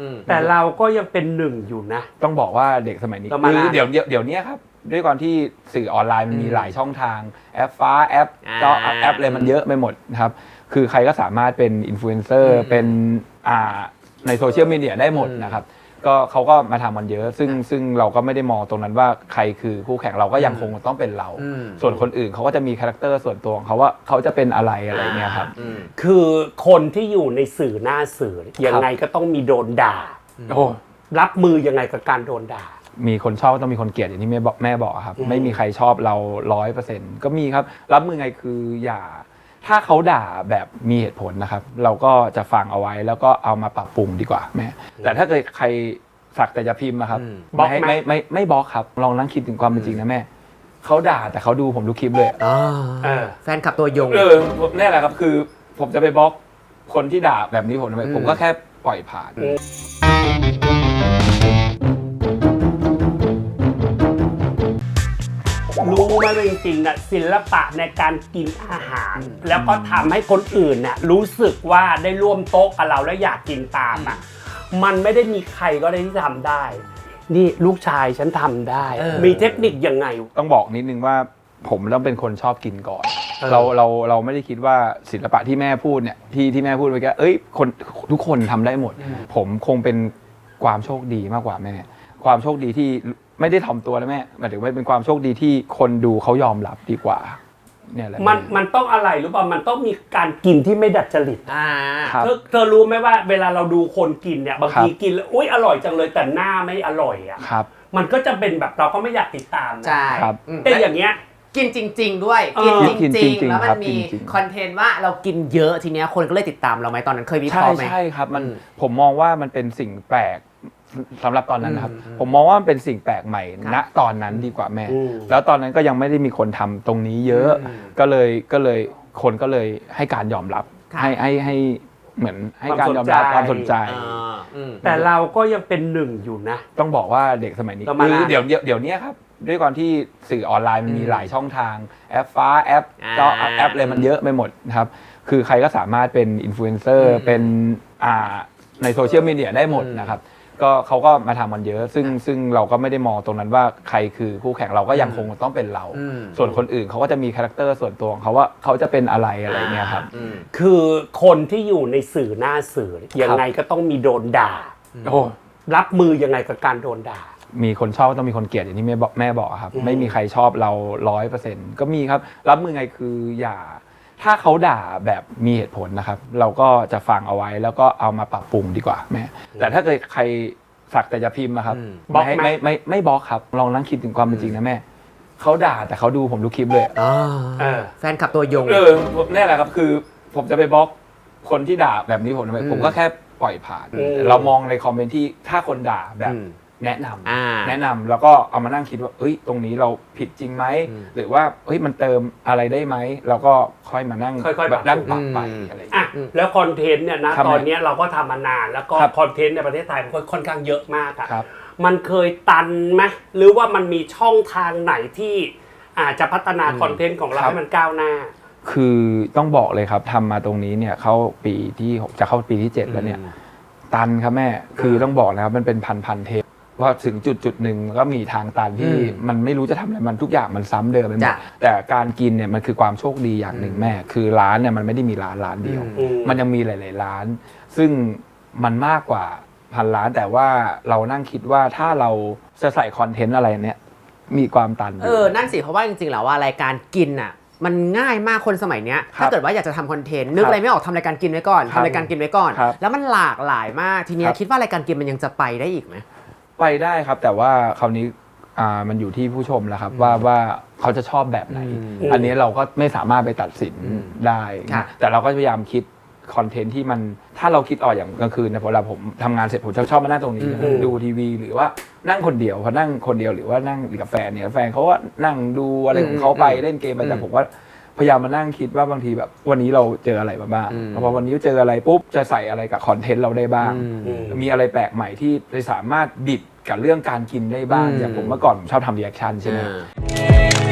อืมแต่เราก็ยังเป็นหนึ่งอยู่นะ ต้องบอกว่าเด็กสมัยนี้ประมาณคือนั้นเดี๋ยวเดี๋ยวเดี๋ยวเนี้ยครับ ด้วยความที่สื่อออนไลน์มันมีอืมหลายช่องทาง แอปฟ้าแอปอ่าก็แอปอะไรมันเยอะไปหมดนะครับ คือใครก็สามารถเป็นอินฟลูเอนเซอร์อืมเป็นอ่าในโซเชียลมีเดียได้หมดอืมนะครับ ก็เขาก็มาทำมันเยอะ ซึ่งซึ่งเราก็ไม่ได้มองตรงนั้นว่าใครคือคู่แข่งเราก็ยังคงต้องเป็นเรา อืม ส่วนคนอื่นเขาก็จะมีคาแรคเตอร์ส่วนตัวของเขาว่าเขาจะเป็นอะไรอะไรเงี้ยครับอืมคือคนที่อยู่ในสื่อหน้าสื่อยังไงก็ต้องมีโดนด่า โอ้รับมือยังไงกับการโดนด่า มีคนชอบก็ต้องมีคนเกลียดอย่างที่แม่บอกแม่บอกอะครับ อืม ไม่มีใครชอบเราร้อยเปอร์เซ็นต์ก็มีครับ รับมือไงคืออย่า ถ้าเขาด่าแบบมีเหตุผลนะครับ เราก็จะฟังเอาไว้แล้วก็เอามาปรับปรุงดีกว่าแม่แต่ถ้าเกิดใครสักแต่จะพิมพ์อะครับอืมบล็อกไม่ไหมไม่ไม่ไม่บล็อกครับ ลองนั่งคิดถึงความเป็นจริงนะแม่เขาด่าแต่เขาดูผมทุกคลิปเลยอ๋อเออแฟนคลับตัวยงเออนี่แหละครับคือ ผมจะไปบล็อกคนที่ด่าแบบนี้ผมทำไมอืมผมก็แค่ปล่อยผ่าน รู้ไหมว่าจริงๆนะศิลปะในการกินอาหาร แล้วก็ทำให้คนอื่นน่ะรู้สึกว่าได้ร่วมโต๊ะกับเราแล้วอยากกินตามอะมันไม่ได้มีใครก็ได้ที่ทำได้ นี่ลูกชายฉันทำได้ เออ มีเทคนิคยังไง ต้องบอกนิดนึงว่าผมต้องเป็นคนชอบกินก่อน เออ เราเราเราไม่ได้คิดว่าศิลปะที่แม่พูดเนี่ยที่ที่แม่พูดไปแค่เอ้ยคนทุกคนทำได้หมด ผมคงเป็นความโชคดีมากกว่าแม่ ความโชคดีที่ ไม่ได้ถ่อมตัวนะแม่หมายถึงว่าเป็นความโชคดีที่คนดูเขายอมรับดีกว่า เนี่ยแหละมันมันต้องอะไรหรือเปล่ามันต้องมีการกินที่ไม่ดัดจริตอ่าครับ เธอเธอรู้ไหมว่าเวลาเราดูคนกินเนี่ยบางทีครับกินแล้วอุ้ยอร่อยจังเลยแต่หน้าไม่อร่อยอะครับ มันก็จะเป็นแบบเราก็ไม่อยากติดตามนะใช่ครับอืมแต่อย่างเงี้ย กินจริง ๆ ด้วย เอกินอจกินจริงริๆ งๆแล้วมัครันบมีกินจริง คอนเทนต์ว่าเรากินเยอะทีเนี้ยคนก็เลยติดตามเราไหมตอนนั้นเคยวิเคใช่ราะห์ไหม ใช่ครับมันอืม ผมมองว่ามันเป็นสิ่งแปลก สำหรับตอนนั้นนะครับอืมอืมผมมองว่ามันเป็นสิ่งแปลกใหม่ครับณตอนนั้นดีกว่าแม่ อืม แล้วตอนนั้นก็ยังไม่ได้มีคนทำตรงนี้เยอะอืมก็เลยก็เลยคนก็เลยให้การยอมรับครับให้ให้ให้เหมือนให้การยอมรับความสนใจอ่าอืมแต่เราก็ยังเป็นหนึ่งอยู่นะ ต้องบอกว่าเด็กสมัยนี้ประมาณคือนั้นเดี๋ยวเดี๋ยวเดี๋ยวเนี้ยครับ ด้วยความที่สื่อออนไลน์มันมีอืมหลายช่องทางแอปฟ้าแอปอ่าก็แอปอะไรมันเยอะไปหมดนะครับ คือใครก็สามารถเป็นอินฟลูเอนเซออืร์มเป็นอ่าในโซเชียลมีเดียได้หมดอืมนะครับ ก็เขาก็มาทำมันเยอะ ซึ่งซึ่งเราก็ไม่ได้มองตรงนั้นว่าใครคือคู่แข่งเราก็ยังคงต้องเป็นเรา อืม ส่วนคนอื่นเขาก็จะมีคาแรคเตอร์ส่วนตัวของเขาว่าเขาจะเป็นอะไรอะไรเงี้ยครับ อืม คือคนที่อยู่ในสื่อหน้าสื่อยังไงก็ต้องมีโดนด่า โอ้ รับมือยังไงกับการโดนด่า มีคนชอบก็ต้องมีคนเกลียดอย่างที่แม่บอกแม่บอกอะครับ อืม ไม่มีใครชอบเราร้อยเปอร์เซ็นต์ก็มีครับ รับมือไงคืออย่า ถ้าเขาด่าแบบมีเหตุผลนะครับ เราก็จะฟังเอาไว้แล้วก็เอามาปรับปรุงดีกว่าแม่แต่ถ้าเกิดใครสักแต่จะพิมพ์นะครับอืมบล็อกไม่ไหม ไม่ไม่ไม่บล็อกครับ ลองนั่งคิดถึงความเป็นจริงนะแม่เขาด่าแต่เขาดูผมทุกคลิปเลยอ๋อเออ แฟนคลับตัวยง เออนี่แหละครับคือผมจะไปบล็อกคนที่ด่าแบบนี้ผมทำไมอืมผมก็แค่ปล่อยผ่าน อืม เรามองในคอมเมนต์ที่ถ้าคนด่าแบบอืม แนะนำอ่า แนะนำแล้วก็เอามานั่งคิดว่าเอ้ยตรงนี้เราผิดจริงไหมอืมหรือว่าเฮ้ยมันเติมอะไรได้ไหมเราก็ค่อยมานั่งค่อยๆแบบนั่งปปรัรับบไปอืม อะไรอย่างอะเงี้ยแล้วคอนเทนต์เนี่ยนะครับ ตอนเนี้ยเราก็ทำมานานแล้วก็ครับคอนเทนต์ในประเทศไทยมันก็ค่อนข้างเยอะมากอะครับ มันเคยตันไหมหรือว่ามันมีช่องทางไหนที่อาจจะพัฒนาอืมคอนเทนต์ของเราครับ ให้มันก้าวหน้า คือต้องบอกเลยครับทำมาตรงนี้เนี่ยเข้าปีที่หกจะเข้าปีที่เจ็ดแล้วเนี่ย ตันครับแม่ คือต้องบอกนะครับมันเป็นพันพันๆเทป ว่าถึงจุดจุดหนึ่งก็มีทางตันที่อืมมันไม่รู้จะทำอะไรมันทุกอย่างมันซ้ำเดิมไปหมดจ้ะแต่การกินเนี่ยมันคือความโชคดีอย่างหนึ่งอืมแม่ คือร้านเนี่ยมันไม่ได้มีร้านร้านเดียว อืม มันยังมีหลาย ๆ ร้าน ซึ่งมันมากกว่าพันล้านแต่ว่าเรานั่งคิดว่าถ้าเราจะใส่คอนเทนต์อะไรเนี่ยมีความตันยู่ เออ นั่นสิ เพราะว่าจริงๆ แล้วว่ารายการกินอะ มันง่ายมากคนสมัยเนี้ย ครับถ้าเกิดว่าอยากจะทำคอนเทนต์ นึกอะไรไม่ออกทำรายการกินไว้ก่อนครับทำรายการกินไว้ก่อน ครับแล้วมันหลากหลายมาก ทีเนี้ยครับ คิดว่ารายการกินมันยังจะไปได้อีกไหม ไปได้ครับ แต่ว่าคราวนี้อ่ามันอยู่ที่ผู้ชมแล้วครับว่าว่าเขาจะชอบแบบไหน อืมอันนี้เราก็ไม่สามารถไปตัดสินอืมได้ ค่ะ แต่เราก็พยายามคิดคอนเทนต์ที่มันถ้าเราคิดออกอย่างกลางคืนนะพอเราผมทำงานเสร็จผมจะชอบมานั่งตรงนี้อืม ดูทีวี หรือว่านั่งคนเดียวพอนั่งคนเดียวหรือว่านั่งกับแฟนเนี่ยแฟนเขาก็นั่งดูอะไรของเขาไปเล่นเกมไปแต่ผมว่า พยายามมานั่งคิดว่าบางทีแบบวันนี้เราเจออะไรมาบ้างอืม พอวันนี้เจออะไรปุ๊บจะใส่อะไรกับคอนเทนต์เราได้บ้าง อืม มีอะไรแปลกใหม่ที่จะสามารถบิดกับเรื่องการกินได้บ้างอืม อย่างผมเมื่อก่อนผมชอบทำรีแอคชั่นใช่ไหมอ่า